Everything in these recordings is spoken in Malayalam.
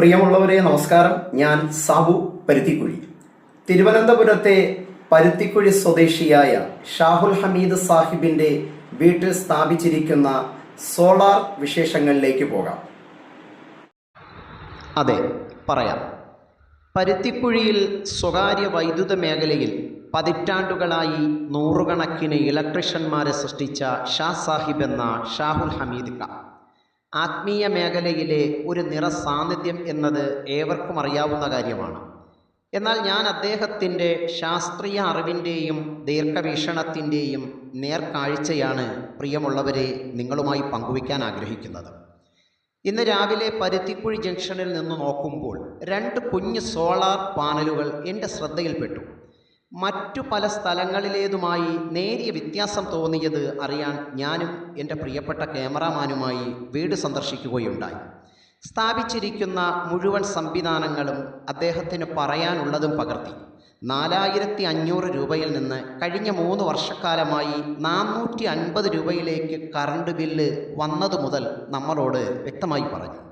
പ്രിയമുള്ളവരെ നമസ്കാരം. ഞാൻ സാബു പരുത്തിക്കുഴി. തിരുവനന്തപുരത്തെ പരുത്തിക്കുഴി സ്വദേശിയായ ഷാഹുൽ ഹമീദ് സാഹിബിന്റെ വീട്ടിൽ സ്ഥാപിച്ചിരിക്കുന്ന സോളാർ വിശേഷങ്ങളിലേക്ക് പോകാം. അതെ പറയാം. പരുത്തിക്കുഴിയിൽ സ്വകാര്യ വൈദ്യുത മേഖലയിൽ പതിറ്റാണ്ടുകളായി നൂറുകണക്കിന് ഇലക്ട്രീഷ്യന്മാരെ സൃഷ്ടിച്ച ഷാ സാഹിബ് എന്ന ഷാഹുൽ ഹമീദ് ഖാൻ ആത്മീയ മേഖലയിലെ ഒരു നിറ സാന്നിധ്യം എന്നത് ഏവർക്കും അറിയാവുന്ന കാര്യമാണ്. എന്നാൽ ഞാൻ അദ്ദേഹത്തിന്റെ ശാസ്ത്രീയ അറിവിന്റെയും ദീർഘവീക്ഷണത്തിന്റെയും നേർക്കാഴ്ചയാണ് പ്രിയമുള്ളവരെ നിങ്ങളുമായി പങ്കുവയ്ക്കാൻ ആഗ്രഹിക്കുന്നത്. ഇന്ന് രാവിലെ പരുത്തിക്കുഴി ജംഗ്ഷനിൽ നിന്ന് നോക്കുമ്പോൾ രണ്ട് കുഞ്ഞ് സോളാർ പാനലുകൾ എന്റെ ശ്രദ്ധയിൽപ്പെട്ടു. മറ്റു പല സ്ഥലങ്ങളിലേതുമായി നേരിയ വ്യത്യാസം തോന്നിയത് അറിയാൻ ഞാനും എന്റെ പ്രിയപ്പെട്ട ക്യാമറാമാനുമായി വീട് സന്ദർശിക്കുകയുണ്ടായി. സ്ഥാപിച്ചിരിക്കുന്ന മുഴുവൻ സംവിധാനങ്ങളും അദ്ദേഹത്തിന് പറയാനുള്ളതും പകർത്തി. നാലായിരത്തി അഞ്ഞൂറ് രൂപയിൽ നിന്ന് കഴിഞ്ഞ മൂന്ന് വർഷക്കാലമായി നാനൂറ്റി അൻപത് രൂപയിലേക്ക് കറണ്ട് ബില്ല് വന്നതു മുതൽ നമ്മളോട് വ്യക്തമായി പറഞ്ഞു.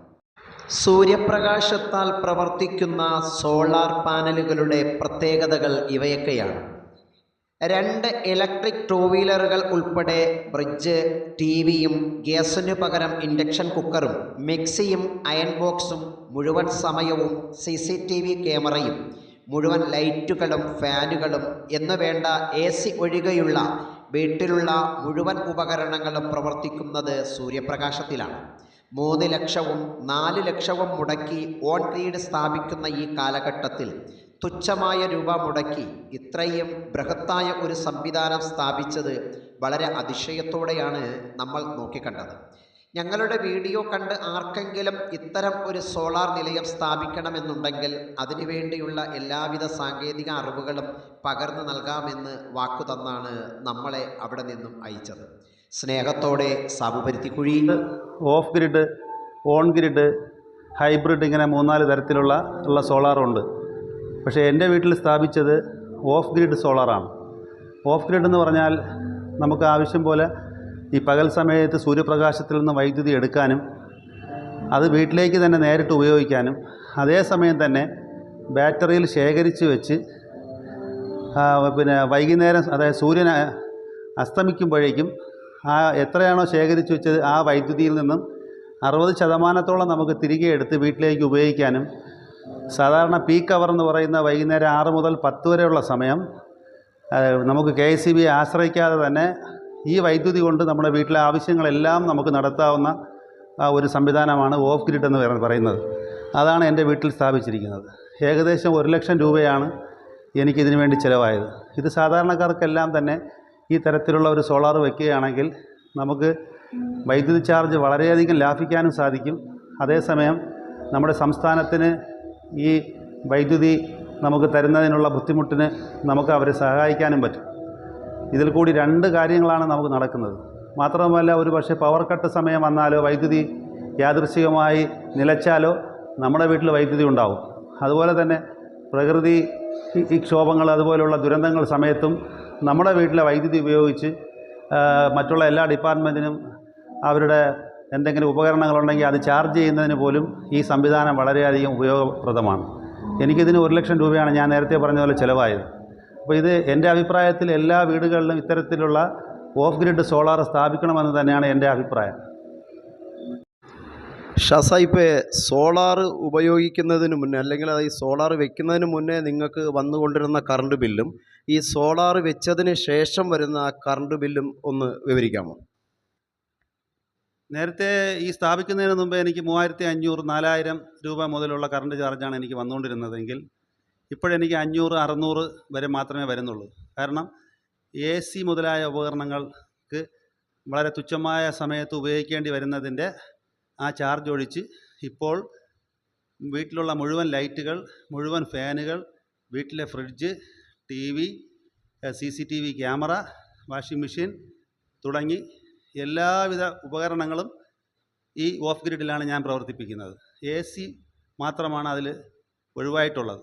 സൂര്യപ്രകാശത്താൽ പ്രവർത്തിക്കുന്ന സോളാർ പാനലുകളുടെ പ്രത്യേകതകൾ ഇവയൊക്കെയാണ്. രണ്ട് ഇലക്ട്രിക് ടൂ വീലറുകൾ ഉൾപ്പെടെ ഫ്രിഡ്ജ് ടി വിയും ഗ്യാസിനു പകരം ഇൻഡക്ഷൻ കുക്കറും മിക്സിയും അയൺ ബോക്സും മുഴുവൻ സമയവും സി സി ടി വി ക്യാമറയും മുഴുവൻ ലൈറ്റുകളും ഫാനുകളും എന്നു വേണ്ട എ സി ഒഴികെയുള്ള വീട്ടിലുള്ള മുഴുവൻ ഉപകരണങ്ങളും പ്രവർത്തിക്കുന്നത് സൂര്യപ്രകാശത്തിലാണ്. മൂന്ന് ലക്ഷവും നാല് ലക്ഷവും മുടക്കി ഓൺ റീഡ് സ്ഥാപിക്കുന്ന ഈ കാലഘട്ടത്തിൽ തുച്ഛമായ രൂപ മുടക്കി ഇത്രയും ബൃഹത്തായ ഒരു സംവിധാനം സ്ഥാപിച്ചത് വളരെ അതിശയത്തോടെയാണ് നമ്മൾ നോക്കിക്കണ്ടത്. ഞങ്ങളുടെ വീഡിയോ കണ്ട് ആർക്കെങ്കിലും ഇത്തരം ഒരു സോളാർ നിലയം സ്ഥാപിക്കണമെന്നുണ്ടെങ്കിൽ അതിനുവേണ്ടിയുള്ള എല്ലാവിധ സാങ്കേതിക അറിവുകളും പകർന്നു നൽകാമെന്ന് വാക്കു തന്നാണ് നമ്മളെ അവിടെ നിന്നും അയച്ചത്. സ്നേഹത്തോടെ Sabuparuthikuzhi off grid on grid hybrid ഇങ്ങനെ മൂന്നാൽ തരത്തിലുള്ള ഉള്ള സോളാറുണ്ട് പക്ഷേ എന്റെ വീട്ടിൽ സ്ഥാപിച്ചത് ഓഫ് ഗ്രിഡ് സോളാറാണ് ഓഫ് ഗ്രിഡ് എന്ന് പറഞ്ഞാൽ നമുക്ക് ആവശ്യം പോലെ ഈ പകൽ സമയത്ത് സൂര്യപ്രകാശത്തിൽ നിന്ന് വൈദ്യുതി എടുക്കാനും അത് വീട്ടിലേക്ക് തന്നെ നേരിട്ട് ഉപയോഗിക്കാനും അതേസമയം തന്നെ ബാറ്ററിയിൽ ശേഖരിച്ച് വെച്ച് പിന്നെ വൈകുന്നേരം അതായത് സൂര്യൻ അസ്തമിക്കുമ്പോഴേക്കും ആ എത്രയാണോ ശേഖരിച്ച് വെച്ചത് ആ വൈദ്യുതിയിൽ നിന്നും അറുപത് ശതമാനത്തോളം നമുക്ക് തിരികെ എടുത്ത് വീട്ടിലേക്ക് ഉപയോഗിക്കാനും സാധാരണ പീക്ക് അവർ എന്ന് പറയുന്ന വൈകുന്നേരം ആറ് മുതൽ പത്ത് വരെയുള്ള സമയം നമുക്ക് കെ എസ് ബി ആശ്രയിക്കാതെ തന്നെ ഈ വൈദ്യുതി കൊണ്ട് നമ്മുടെ വീട്ടിലെ ആവശ്യങ്ങളെല്ലാം നമുക്ക് നടത്താവുന്ന ഒരു സംവിധാനമാണ് ഓഫ് ഗ്രിഡ് എന്ന് പറയുന്നത്. അതാണ് എന്റെ വീട്ടിൽ സ്ഥാപിച്ചിരിക്കുന്നത്. ഏകദേശം ഒരു ലക്ഷം രൂപയാണ് എനിക്കിതിനു വേണ്ടി ചിലവായത്. ഇത് സാധാരണക്കാർക്കെല്ലാം തന്നെ ഈ തരത്തിലുള്ള ഒരു സോളാർ വയ്ക്കുകയാണെങ്കിൽ നമുക്ക് വൈദ്യുതി ചാർജ് വളരെയധികം ലാഭിക്കാനും സാധിക്കും. അതേസമയം നമ്മുടെ സംസ്ഥാനത്തിന് ഈ വൈദ്യുതി നമുക്ക് തരുന്നതിനുള്ള ബുദ്ധിമുട്ടിന് നമുക്ക് അവരെ സഹായിക്കാനും പറ്റും. ഇതിൽ കൂടി രണ്ട് കാര്യങ്ങളാണ് നമുക്ക് നടക്കുന്നത്. മാത്രമല്ല ഒരു പക്ഷേ പവർ കട്ട് സമയം വന്നാലോ വൈദ്യുതി യാദൃശികമായി നിലച്ചാലോ നമ്മുടെ വീട്ടിൽ വൈദ്യുതി ഉണ്ടാവും. അതുപോലെ തന്നെ പ്രകൃതി ക്ഷോഭങ്ങൾ അതുപോലുള്ള ദുരന്തങ്ങൾ സമയത്തും നമ്മുടെ വീട്ടിലെ വൈദ്യുതി ഉപയോഗിച്ച് മറ്റുള്ള എല്ലാ ഡിപ്പാർട്ട്മെന്റിനും അവരുടെ എന്തെങ്കിലും ഉപകരണങ്ങളുണ്ടെങ്കിൽ അത് ചാർജ് ചെയ്യുന്നതിന് പോലും ഈ സംവിധാനം വളരെയധികം ഉപയോഗപ്രദമാണ്. എനിക്കിതിന് ഒരു ലക്ഷം രൂപയാണ് ഞാൻ നേരത്തെ പറഞ്ഞ പോലെ ചിലവായത്. അപ്പോൾ ഇത് എന്റെ അഭിപ്രായത്തിൽ എല്ലാ വീടുകളിലും ഇത്തരത്തിലുള്ള ഓഫ് ഗ്രിഡ് സോളാർ സ്ഥാപിക്കണമെന്ന് തന്നെയാണ് എന്റെ അഭിപ്രായം. ഷസായിപ്പ് സോളാർ ഉപയോഗിക്കുന്നതിന് മുന്നേ അല്ലെങ്കിൽ അത് ഈ സോളാർ വെക്കുന്നതിന് മുന്നേ നിങ്ങൾക്ക് വന്നുകൊണ്ടിരുന്ന കറണ്ട് ബില്ലും ഈ സോളാർ വെച്ചതിന് ശേഷം വരുന്ന ആ കറണ്ട് ബില്ലും ഒന്ന് വിവരിക്കാമോ? നേരത്തെ ഈ സ്ഥാപിക്കുന്നതിന് മുമ്പ് എനിക്ക് മൂവായിരത്തി അഞ്ഞൂറ് നാലായിരം രൂപ മുതലുള്ള കറണ്ട് ചാർജാണ് എനിക്ക് വന്നുകൊണ്ടിരുന്നതെങ്കിൽ ഇപ്പോഴെനിക്ക് അഞ്ഞൂറ് അറുന്നൂറ് വരെ മാത്രമേ വരുന്നുള്ളൂ. കാരണം എ സി മുതലായ ഉപകരണങ്ങൾക്ക് വളരെ തുച്ഛമായ സമയത്ത് ഉപയോഗിക്കേണ്ടി വരുന്നതിന്റെ ആ ചാർജ് ഒഴിച്ച് ഇപ്പോൾ വീട്ടിലുള്ള മുഴുവൻ ലൈറ്റുകൾ മുഴുവൻ ഫാനുകൾ വീട്ടിലെ fridge T V C C T V camera washing machine തുടങ്ങി എല്ലാവിധ ഉപകരണങ്ങളും ഈ ഓഫ് ഗ്രിഡിലാണ് ഞാൻ പ്രവർത്തിപ്പിക്കുന്നത്. എ സി മാത്രമാണ് അതിൽ ഒഴിവായിട്ടുള്ളത്.